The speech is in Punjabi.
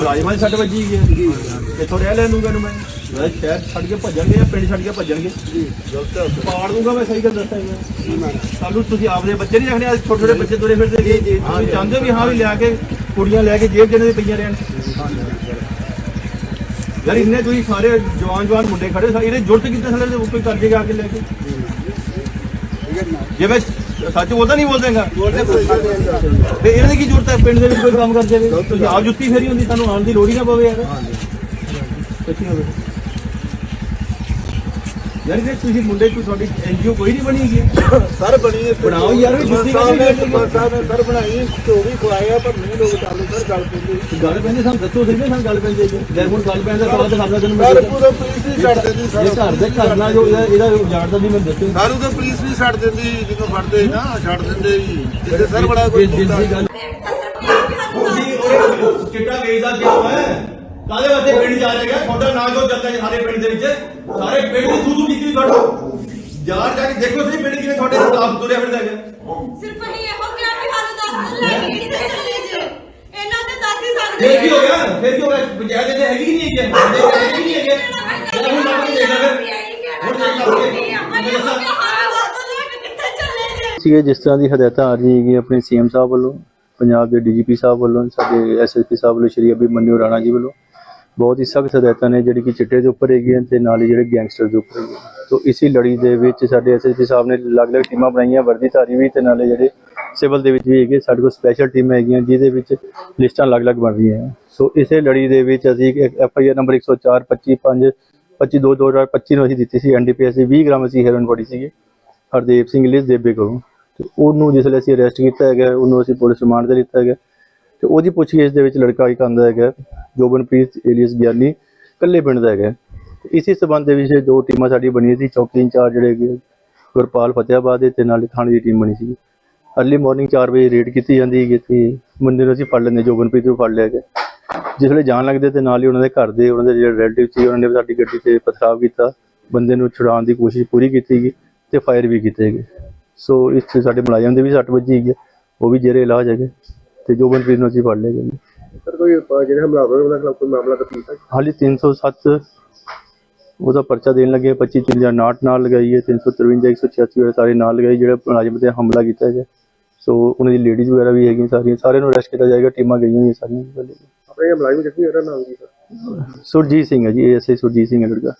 ਮੁਲਾਜ਼ਮਾਂ ਦੀ ਸੱਟ ਵੱਜੀ ਗਈ ਹੈ। ਕਿੱਥੋਂ ਰਹਿ ਲੈ ਲੂੰਗਾ ਨੂੰ ਮੈਂ। ਮੈਂ ਸ਼ਹਿਰ ਛੱਡ ਕੇ ਭੱਜਣਗੇ ਜਾਂ ਪਿੰਡ ਛੱਡ ਕੇ ਭੱਜਣਗੇ ਪਾੜ ਦੂੰਗਾ ਮੈਂ ਸਹੀ ਗੱਲ ਦੱਸਾਂ ਮੈਂ। ਸਾਨੂੰ ਤੁਸੀਂ ਆਪਦੇ ਬੱਚੇ ਨਹੀਂ ਰੱਖਣੇ ਅੱਜ ਛੋਟੇ ਛੋਟੇ ਬੱਚੇ ਤੁਰੇ ਫਿਰਦੇ ਜੇ ਜੇ ਤੁਸੀਂ ਚਾਹੁੰਦੇ ਹੋ ਵੀ ਹਾਂ ਵੀ ਲਿਆ ਕੇ ਕੁੜੀਆਂ ਲੈ ਕੇ ਜੇਬ ਜਿਹਨਾਂ ਦੇ ਪਈਆਂ ਰਹਿਣ? ਯਾਰ ਇੰਨੇ ਤੁਸੀਂ ਸਾਰੇ ਜਵਾਨ ਜਵਾਨ ਮੁੰਡੇ ਖੜੇ ਸਾ ਇਹਦੇ ਜੁਰਤ ਕਿੱਥੇ ਥੱਲੇ ਦੇ ਕੋਈ ਕਰ ਜੇਗਾ ਆ ਕੇ ਲੈ ਕੇ? ਜੇ ਮੈਂ ਸੱਚ ਬੋਲਦਾ ਨਹੀਂ ਬੋਲਦੇਗਾ? ਤੇ ਇਹਨਾਂ ਦੀ ਕੀ ਜ਼ਰੂਰਤ ਹੈ? ਪਿੰਡ ਦੇ ਵਿੱਚ ਕੋਈ ਕੰਮ ਕਰ ਜਾਵੇ ਤੁਸੀਂ ਆਪ ਜੁੱਤੀ ਫੇਰੀ ਹੁੰਦੀ ਸਾਨੂੰ ਆਉਣ ਦੀ ਲੋੜ ਹੀ ਨਾ ਪਵੇ ਯਾਰ। ਸੱਚੀ ਹੋਵੇ ਯਾਰ ਜੇ ਤੁਸੀਂ ਮੁੰਡੇ ਕੋਈ ਤੁਹਾਡੀ ਐਨਜੀਓ ਕੋਈ ਨਹੀਂ ਬਣੀ ਹੈਗੀ। ਸਰ ਬਣੀ ਹੈ। ਬਣਾਓ ਯਾਰ, ਵੀ ਜੁੱਤੀ ਸਾਹਿਬ ਨੇ ਕਾਹਦੀ ਸਰਪੰਚ ਸਾਹਿਬ ਨੇ ਸਰ ਬਣਾਈ ਉਹ ਵੀ ਖਵਾਇਆ ਪਰ ਨਹੀਂ ਲੋਕ ਚਾਲੂ ਸਰ ਗੱਲ ਪੈਂਦੀ ਗੱਲ ਪੈਂਦੇ ਸਾਨੂੰ ਦੱਸੋ ਸਹੀ ਸਾਨੂੰ ਗੱਲ ਪੈਂਦੀ ਹੈ ਜੇ ਹੁਣ ਗੱਲ ਪੈਂਦਾ ਤਾਂ ਸਾਡਾ ਤੈਨੂੰ ਸਰ ਪੂਰਾ ਪੁਲਿਸ ਵੀ ਛੱਡ ਦਿੰਦੀ ਸਰ। ਇਹ ਘਰ ਦੇ ਘਰ ਨਾਲ ਜੋ ਇਹਦਾ ਜਾਣਦਾ ਨਹੀਂ ਮੈਂ ਦੱਸੋ। ਸਾਰੂ ਤਾਂ ਪੁਲਿਸ ਵੀ ਛੱਡ ਦਿੰਦੀ ਜਦੋਂ ਫੜਦੇ ਨਾ ਛੱਡ ਦਿੰਦੇ ਜੀ ਜਿੱਦੇ ਸਰ ਬੜਾ ਕੋਈ ਜਿਸ ਦੀ ਗੱਲ ਤੁਸੀਂ ਉਹ ਚਿੱਟਾ ਵੇਚਦਾ ਕਿਉਂ ਹੈ ਕਾਦੇ ਵਾਸਤੇ ਪਿੰਡ ਜਾ ਰਿਹਾ ਤੁਹਾਡਾ ਨਾਂ ਕਿਉਂ ਚੱਲਦਾ ਹੈ ਸਾਰੇ ਪਿੰਡ ਦੇ ਵਿੱਚ? ਸਾਰੇ ਪਿੰਡ ਦੀ ਸੂਸੂ ਕੀਤੀ ਤੁਹਾਡਾ ਯਾਰ ਜਾ ਕੇ ਦੇਖੋ ਸਹੀ ਪਿੰਡ ਕਿਵੇਂ ਤੁਹਾਡੇ ਖਿਲਾਫ ਤੁਰਿਆ ਫਿਰਦਾ ਹੈ ਸਿਰਫ ਇਹ ਇਹੋ ਕਿਹਾ ਵੀ ਸਾਨੂੰ ਦੱਸ ਲੈ ਕੇ ਕਿੱਥੇ ਚੱਲੇ ਜੇ। ਇਹਨਾਂ ਤੇ ਦੱਸ ਹੀ ਸਕਦੇ ਫੇਰ ਕੀ ਹੋ ਗਿਆ? ਫੇਰ ਕੀ ਹੋ ਗਿਆ? ਪੰਚਾਇਤ ਦੇ ਹੈਗੀ ਨਹੀਂ ਹੈਗੀ? ਬੰਦੇ ਹੈਗੀ ਨਹੀਂ ਹੈਗੇ? ਜਦੋਂ ਹੁਣ ਲੱਗ ਦੇਖ ਲੈ ਫਿਰ ਹੁਣ ਦੇਖ ਲੈ ਸੀਗੇ ਜਿਸ ਤਰ੍ਹਾਂ ਦੀ ਹਦਾਇਤਾਂ ਆ ਰਹੀ ਹੈਗੀ ਆਪਣੇ ਸੀਐਮ ਸਾਹਿਬ ਵੱਲੋਂ ਪੰਜਾਬ ਦੇ ਡੀਜੀਪੀ ਸਾਹਿਬ ਵੱਲੋਂ ਸਾਡੇ ਐਸਐਸਪੀ ਸਾਹਿਬ ਵੱਲੋਂ ਸ਼੍ਰੀ ਅਭਿਮਨਿਊ ਰਾਣਾ ਜੀ ਵੱਲੋਂ ਬਹੁਤ ਹੀ ਸਖਤ ਹਦਾਇਤਾਂ ਨੇ ਜਿਹੜੀ ਕਿ ਚਿੱਟੇ ਦੇ ਉੱਪਰ ਹੈਗੀਆਂ ਤੇ ਨਾਲ ਹੀ ਜਿਹੜੇ ਗੈਂਗਸਟਰ ਦੇ ਉੱਪਰ ਹੈਗੀਆਂ। ਤੋਂ ਇਸੀ ਲੜੀ ਦੇ ਵਿੱਚ ਸਾਡੇ ਐਸਐਸਪੀ ਸਾਹਿਬ ਨੇ ਅਲੱਗ-ਅਲੱਗ ਟੀਮਾਂ ਬਣਾਈਆਂ ਵਰਦੀਧਾਰੀ ਵੀ ਤੇ ਨਾਲੇ ਜਿਹੜੇ ਸਿਵਲ ਦੇ ਵਿੱਚ ਵੀ ਹੈਗੇ, ਸਾਡੇ ਕੋਲ ਸਪੈਸ਼ਲ ਟੀਮਾਂ ਹੈਗੀਆਂ ਜਿਹਦੇ ਵਿੱਚ ਲਿਸਟਾਂ ਅਲੱਗ-ਅਲੱਗ ਬਣ ਰਹੀਆਂ ਸੋ ਇਸੇ ਲੜੀ ਦੇ ਵਿੱਚ ਅਸੀਂ ਐਫ ਆਈ ਆਰ ਨੰਬਰ 104 25 5 25 2 2025 ਨੂੰ ਅਸੀਂ ਦਿੱਤੀ ਸੀ ਐਨਡੀਪੀਐਸ ਦੀ 20 ਗ੍ਰਾਮ ਅਸੀਂ ਹੈਰੋਇਨ ਬੋਡੀ ਸੀਗੇ, ਹਰਦੇਵ ਸਿੰਘ ਲਿਸ ਦੇਬੇ ਕੋਲੋਂ। ਤੇ ਉਹਨੂੰ ਜਿਸ ਵੇਲੇ ਅਸੀਂ ਅਰੈਸਟ ਕੀਤਾ ਹੈਗਾ, ਉਹਨੂੰ ਅਸੀਂ ਪੁਲਿਸ ਰਿਮਾਂਡ ਤੇ ਲਿੱਤਾ ਹੈਗਾ। ਤੇ ਉਹਦੀ ਪੁੱਛਗਿੱਛ ਦੇ ਵਿੱਚ ਲੜਕਾ ਇੱਕ ਆਂਦਾ ਹੈਗਾ ਜੋਬਨਪ੍ਰੀਤ ਏਲੀਅਸ ਗਿਆਨੀ ਕੱਲੇ ਪਿੰਡ ਦਾ ਹੈਗਾ। ਤੇ ਇਸੇ ਸਬੰਧ ਦੇ ਵਿੱਚ ਦੋ ਟੀਮਾਂ ਸਾਡੀ ਬਣੀਆਂ ਸੀ ਚੌਕੀ ਇੰਚਾਰਜ ਜਿਹੜੇ ਹੈਗੇ ਗੁਰਪਾਲ ਫਤਿਆਬਾਦ ਦੇ ਤੇ ਨਾਲੇ ਥਾਣੇ ਦੀ ਟੀਮ ਬਣੀ ਸੀ। ਅਰਲੀ ਮਾਰਨਿੰਗ 4 ਵਜੇ ਰੇਡ ਕੀਤੀ ਜਾਂਦੀ ਹੈਗੀ ਤੇ ਬੰਦੇ ਨੂੰ ਅਸੀਂ ਫੜ ਲੈਂਦੇ ਜੋਬਨਪ੍ਰੀਤ ਨੂੰ ਫੜ ਲਿਆ ਗਿਆ ਜਿਸ ਵੇਲੇ ਜਾਣ ਲੱਗਦੇ ਤੇ ਨਾਲ ਹੀ ਉਹਨਾਂ ਦੇ ਘਰ ਦੇ ਉਹਨਾਂ ਦੇ ਜਿਹੜੇ ਰਿਲੇਟਿਵ ਸੀ ਉਹਨਾਂ ਨੇ ਵੀ ਸਾਡੀ ਗੱਡੀ ਤੇ ਪਥਰਾਵ ਕੀਤਾ ਬੰਦੇ ਨੂੰ ਛੁਡਾਉਣ ਦੀ ਕੋਸ਼ਿਸ਼ ਪੂਰੀ ਕੀਤੀ ਗਈ ਤੇ ਫਾਇਰ ਵੀ ਕੀਤੇ ਗਏ ਸੋ ਇਸ 'ਚ ਸਾਡੇ ਮੁਲਾਜ਼ਮ ਦੇ ਵੀ ਸੱਟ ਵੱਜੀ ਹੈਗੀ ਹੈ, ਉਹ ਵੀ ਜਿਹੜੇ ਇਲਾਜ ਹੈਗੇ। ਤੇ ਜੋਬਨਪ੍ਰੀਤ ਨੂੰ ਅਸੀਂ ਫੜ ਲਿਆ ਜੀ। ਸਰ ਕੋਈ ਜਿਹੜੇ ਹਮਲਾਵਰ ਉਹਨਾਂ ਖਿਲਾਫ ਕੋਈ ਮਾਮਲਾ ਦਰਜ ਕੀਤਾ ਹਾਲੀ 307 ਉਹਦਾ ਪਰਚਾ ਦੇਣ ਲੱਗੇ 25 ਚੀਜ਼ਾਂ ਨਾਟ ਨਾਲ ਲਗਾਈ ਹੈ 353 186 ਵਾਲੇ ਸਾਰੇ ਨਾਲ ਲਗਾਈ ਜਿਹੜੇ ਮੁਲਾਜ਼ਮ ਤੇ ਹਮਲਾ ਕੀਤਾ ਹੈਗਾ ਸੋ ਉਹਨਾਂ ਦੀ ਲੇਡੀਜ਼ ਵਗੈਰਾ ਵੀ ਹੈਗੀਆਂ ਸਾਰੀਆਂ ਸਾਰਿਆਂ ਨੂੰ ਅਰੈਸਟ ਕੀਤਾ ਜਾਏਗਾ ਟੀਮਾਂ ਗਈਆਂ ਹੋਈਆਂ ਸਾਰੀਆਂ ਆਪਣੇ ਜੱਸੀ ਉਹਦਾ ਨਾਮ ਕੀ ਸਰ ਸੁਰਜੀਤ ਸਿੰਘ ਹੈ ਜੀ ਏਐਸਆਈ ਸੁਰਜੀਤ ਸਿੰਘ ਹੈ ਲੜਕਾ।